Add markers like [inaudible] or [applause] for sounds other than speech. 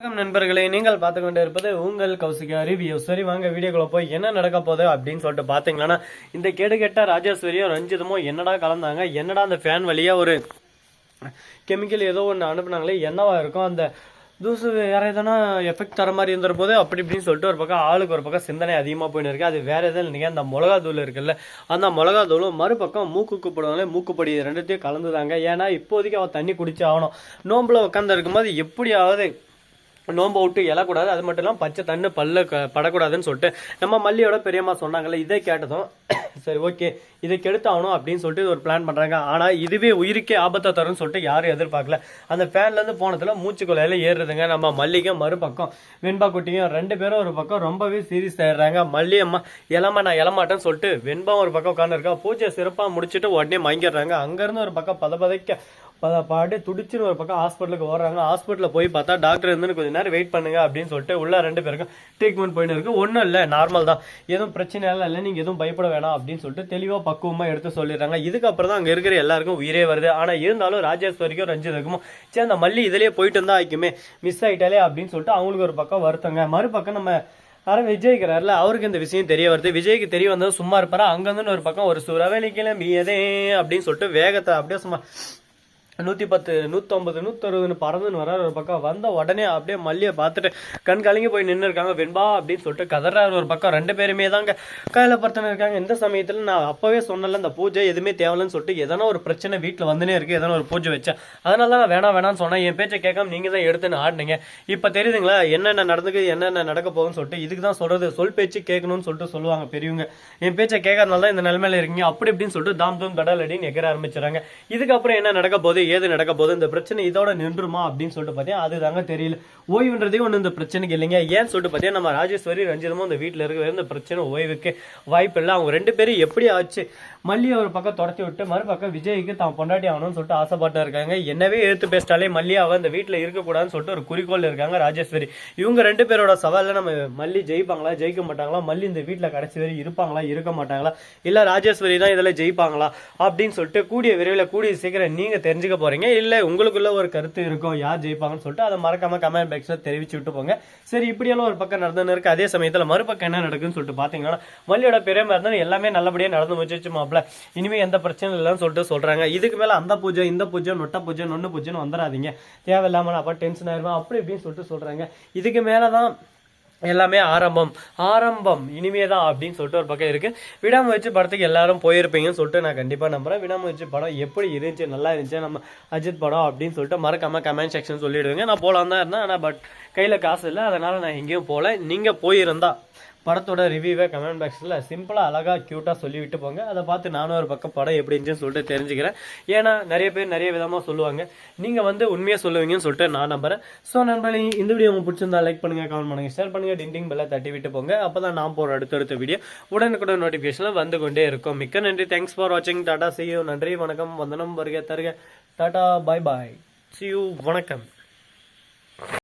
வணக்கம் நண்பர்களே நீங்கள் பார்த்து கொண்டு இருப்பது உங்கள் கௌசிகா ரிவ்யூ சரி வாங்க வீடியோக்குள்ள போய் என்ன நடக்க போகுது அப்படின்னு சொல்லிட்டு பார்த்தீங்களன்னா இந்த கேடு கெட்ட ராஜேஸ்வரியும் ரஞ்சிதமும் என்னடா கலந்தாங்க? என்னடா அந்த ஃபேன் வழியாக ஒரு கெமிக்கல் ஏதோ ஒன்று அனுப்புனாங்களே என்னவா இருக்கும்? அந்த தூசு வேற எதனா எஃபெக்ட் தர மாதிரி இருந்துற போது அப்படி இப்படின்னு சொல்லிட்டு ஒரு பக்கம் ஆளுக்கு ஒரு பக்கம் சிந்தனை அதிகமாக போயின்னு இருக்கு. அது வேற எதுவும் இல்லைங்க. அந்த மிளகா தூள் இருக்குல்ல அந்த மிளகா தூளும் மறுபக்கம் மூக்குக்கு போடுவாங்களே மூக்குப்படி ரெண்டுத்தையும் கலந்துதாங்க. ஏன்னா இப்போதைக்கு அவன் தண்ணி குடிச்சு ஆகணும். நோம்பில் உட்காந்து இருக்கும்போது எப்படியாவது நோம்பை விட்டு எழக்கூடாது. அது மட்டும் இல்லாமல் பச்சை தண்ணு பல்ல படக்கூடாதுன்னு சொல்லிட்டு நம்ம மல்லியோட பெரியம்மா சொன்னாங்கல்ல இதை கேட்டதும் [coughs] சரி ஓகே இதை கெடுத்தாகணும் அப்படின்னு சொல்லிட்டு ஒரு பிளான் பண்ணுறாங்க ஆனால் இதுவே உயிருக்கே ஆபத்தை தரும்னு சொல்லிட்டு யாரும் எதிர்பார்க்கல. அந்த ஃபேன்லேருந்து போனதில் மூச்சு மூச்சுக்குள்ளையில ஏறுதுங்க நம்ம மல்லிகை மறுபக்கம் வெண்பா குட்டியும் ரெண்டு பேரும் ஒரு பக்கம் ரொம்பவே சீரியஸ் ஆயிடுறாங்க. மல்லி அம்மா இளமா நான் இளமாட்டேன்னு சொல்லிட்டு வெண்பா ஒரு பக்கம் உட்காந்துருக்கா பூஜை சிறப்பாக முடிச்சுட்டு உடனே வாங்கிடுறாங்க அங்கேருந்து ஒரு பக்கம் பத பதைக்க பாட்டு துடிச்சுன்னு ஒரு பக்கம் ஹாஸ்பிட்டலுக்கு ஓடுறாங்க. ஹாஸ்பிட்டலில் போய் பார்த்தா டாக்டர் இருந்து கொஞ்ச நேரம் வெயிட் பண்ணுங்க அப்படின்னு சொல்லிட்டு உள்ள ரெண்டு பேருக்கும் ட்ரீட்மெண்ட் போயின்னு இருக்கு. ஒன்றும் இல்லை நார்மல் தான். எதுவும் பிரச்சனை எல்லாம் இல்லை நீங்கள் எதுவும் பயப்பட வேணாம் அப்படின்னு சொல்லிட்டு தெளிவாக பக்குவமாக எடுத்து சொல்லிடுறாங்க. இதுக்கப்புறம் தான் அங்கே இருக்கிற எல்லாருக்கும் உயிரே வருது. ஆனால் இருந்தாலும் ராஜேஸ்வரிக்கும் ரஞ்சிதருக்கும் சரி அந்த மல்லி இதிலேயே போயிட்டு இருந்தா ஆயிக்குமே மிஸ் ஆயிட்டாலே அப்படின்னு சொல்லிட்டு அவங்களுக்கு ஒரு பக்கம் வருத்தங்க. மறுபக்கம் நம்ம ஆனா விஜய் அவருக்கு இந்த விஷயம் தெரிய வருது. விஜய்க்கு தெரிய வந்தது சும்மா இருப்பாரா? அங்கேருந்து ஒரு பக்கம் ஒரு சுரவேலி கிளம்பியதே அப்படின்னு சொல்லிட்டு வேகத்தை அப்படியே சும்மா நூற்றி பத்து நூற்றம்பது நூற்றறுபதுன்னு பறந்துன்னு வர்றாரு ஒரு பக்கம். வந்த உடனே அப்படியே மல்லியை பார்த்துட்டு கண் கலங்கி போய் நின்று இருக்காங்க வெண்பா அப்படின்னு சொல்லிட்டு கதறாரு ஒரு பக்கம். ரெண்டு பேருமே தாங்க கையில படுத்துன்னு இருக்காங்க. இந்த சமயத்தில் நான் அப்போவே சொன்னல இந்த பூஜை எதுவுமே தேவையில்லைன்னு சொல்லிட்டு எதனா ஒரு பிரச்சனை வீட்டில் வந்துனே இருக்கு எதனா ஒரு பூஜை வச்சேன் அதனால தான் நான் வேணாம் வேணாம்னு சொன்னேன். என் பேச்சை கேட்காம நீங்கள் தான் எடுத்துன்னு ஆடினீங்க. இப்போ தெரியுதுங்களா என்னென்ன நடந்துக்கு என்னென்ன நடக்க போகுதுன்னு சொல்லிட்டு இதுக்கு தான் சொல்றது. சொல் பேச்சு கேட்கணும்னு சொல்லிட்டு சொல்லுவாங்க பெரியவங்க. என் பேச்சை கேட்கறதுனால தான் இந்த நிலைமையில இருக்கீங்க. அப்படி இப்படின்னு சொல்லிட்டு தாம் தூம் தடல் அடின்னு எகர ஆரம்பிச்சுறாங்க இதுக்கப்புறம் என்ன நடக்க போகுது? ஏது நடக்க போது இந்த பிரச்சனை இதோட நின்றுமா அப்படின்னு சொல்லிட்டு பார்த்தீங்கன்னா அது தாங்க தெரியல. ஓய்வுன்றதே ஒன்று இந்த பிரச்சனைக்கு இல்லைங்க. ஏன்னு சொல்லிட்டு பார்த்தீங்கன்னா நம்ம ராஜேஸ்வரி ரஞ்சிதமும் இந்த வீட்டில் இருக்கிற இந்த பிரச்சனை ஓய்வுக்கு வாய்ப்பு இல்லை. அவங்க ரெண்டு பேரும் எப்படி ஆச்சு? மல்லியை ஒரு பக்கம் துரத்தி விட்டு மறுபக்கம் விஜய்க்கு தான் பொண்டாட்டி ஆகணும்னு சொல்லிட்டு ஆசைப்பட்டு இருக்காங்க. என்னவே எடுத்து பேசிட்டாலே மல்லியாவை அந்த வீட்டில் இருக்கக்கூடாதுன்னு சொல்லிட்டு ஒரு குறிக்கோள் இருக்காங்க ராஜேஸ்வரி. இவங்க ரெண்டு பேரோட சவாலில் நம்ம மல்லி ஜெயிப்பாங்களா ஜெயிக்க மாட்டாங்களா? மல்லி இந்த வீட்டில் கடைசி வரை இருப்பாங்களா இருக்க மாட்டாங்களா? இல்லை ராஜேஸ்வரி தான் இதில் ஜெயிப்பாங்களா? அப்படின்னு சொல்லிட்டு கூடிய விரைவில் கூடிய சீக்கிரம் நீங்கள் தெரிஞ்சுக்க போறீங்க? இல்லை உங்களுக்குள்ள ஒரு கருத்து இருக்கும் யார் ஜெயிப்பாங்கன்னு சொல்லிட்டு அதை மறக்காம கமெண்ட் பாக்ஸில் தெரிவிச்சு விட்டு போங்க. சரி இப்படியெல்லாம் ஒரு பக்கம் நடந்துன்னு இருக்கு. அதே சமயத்தில் மறுபக்கம் என்ன நடக்குன்னு சொல்லிட்டு பார்த்தீங்கன்னா மல்லியோட பெரியமா இருந்தாலும் எல்லாமே நல்லபடியாக நடந்து முடிச்சு மாப்பிள. இனிமே எந்த பிரச்சனையும் இல்லைன்னு சொல்லிட்டு சொல்றாங்க. இதுக்கு மேல அந்த பூஜை இந்த பூஜை நொட்ட பூஜை நொண்ணு பூஜைன்னு வந்துடாதீங்க தேவையில்லாம அப்போ அப்ப டென்ஷன் ஆயிருவேன் அப்படி இப்படின்னு சொல்லிட்டு சொல்றாங்க. இதுக்கு மேலதான் எல்லாமே ஆரம்பம். ஆரம்பம். இனிமேதான் அப்படின்னு சொல்லிட்டு ஒரு பக்கம் இருக்கு. விடாமுயற்சி படத்துக்கு எல்லாரும் போயிருப்பீங்கன்னு சொல்லிட்டு நான் கண்டிப்பா நம்புறேன். விடாமுயற்சி படம் எப்படி இருந்துச்சு நல்லா இருந்துச்சு நம்ம அஜித் படம் அப்படின்னு சொல்லிட்டு மறக்காம கமெண்ட் செக்ஷன் சொல்லிடுங்க. நான் போலாம் தான் இருந்தேன். ஆனால் பட் கையில காசு இல்லை. அதனால நான் எங்கேயும் போகல நீங்க போயிருந்தா படத்தோட ரிவ்யூவை கமெண்ட் பாக்ஸில் சிம்பிளாக அழகாக க்யூட்டாக சொல்லிவிட்டு போங்க. அதை பார்த்து நானும் ஒரு பக்கம் படம் எப்படி இருந்துச்சுன்னு சொல்லிட்டு தெரிஞ்சுக்கிறேன். ஏன்னா நிறைய பேர் நிறைய விதமாக சொல்லுவாங்க. நீங்கள் வந்து உண்மையாக சொல்லுவீங்கன்னு சொல்லிட்டு நான் நம்புறேன். ஸோ நண்பர்களே இந்த வீடியோ உங்களுக்கு பிடிச்சிருந்தா லைக் பண்ணுங்கள் கமெண்ட் பண்ணுங்கள் ஷேர் பண்ணுங்கள் டிண்டிங் பெல்லை தட்டி விட்டு போங்க. அப்போ தான் நான் போகிற அடுத்தடுத்த வீடியோ உடனுக்குடன் நோட்டிஃபிகேஷனில் வந்து கொண்டே இருக்கும். மிக்க நன்றி. தேங்க்ஸ் ஃபார் வாட்சிங் டாடா see நன்றி வணக்கம். வந்தனம் வருக தருக. டாடா பாய் பாய் சியூ வணக்கம்.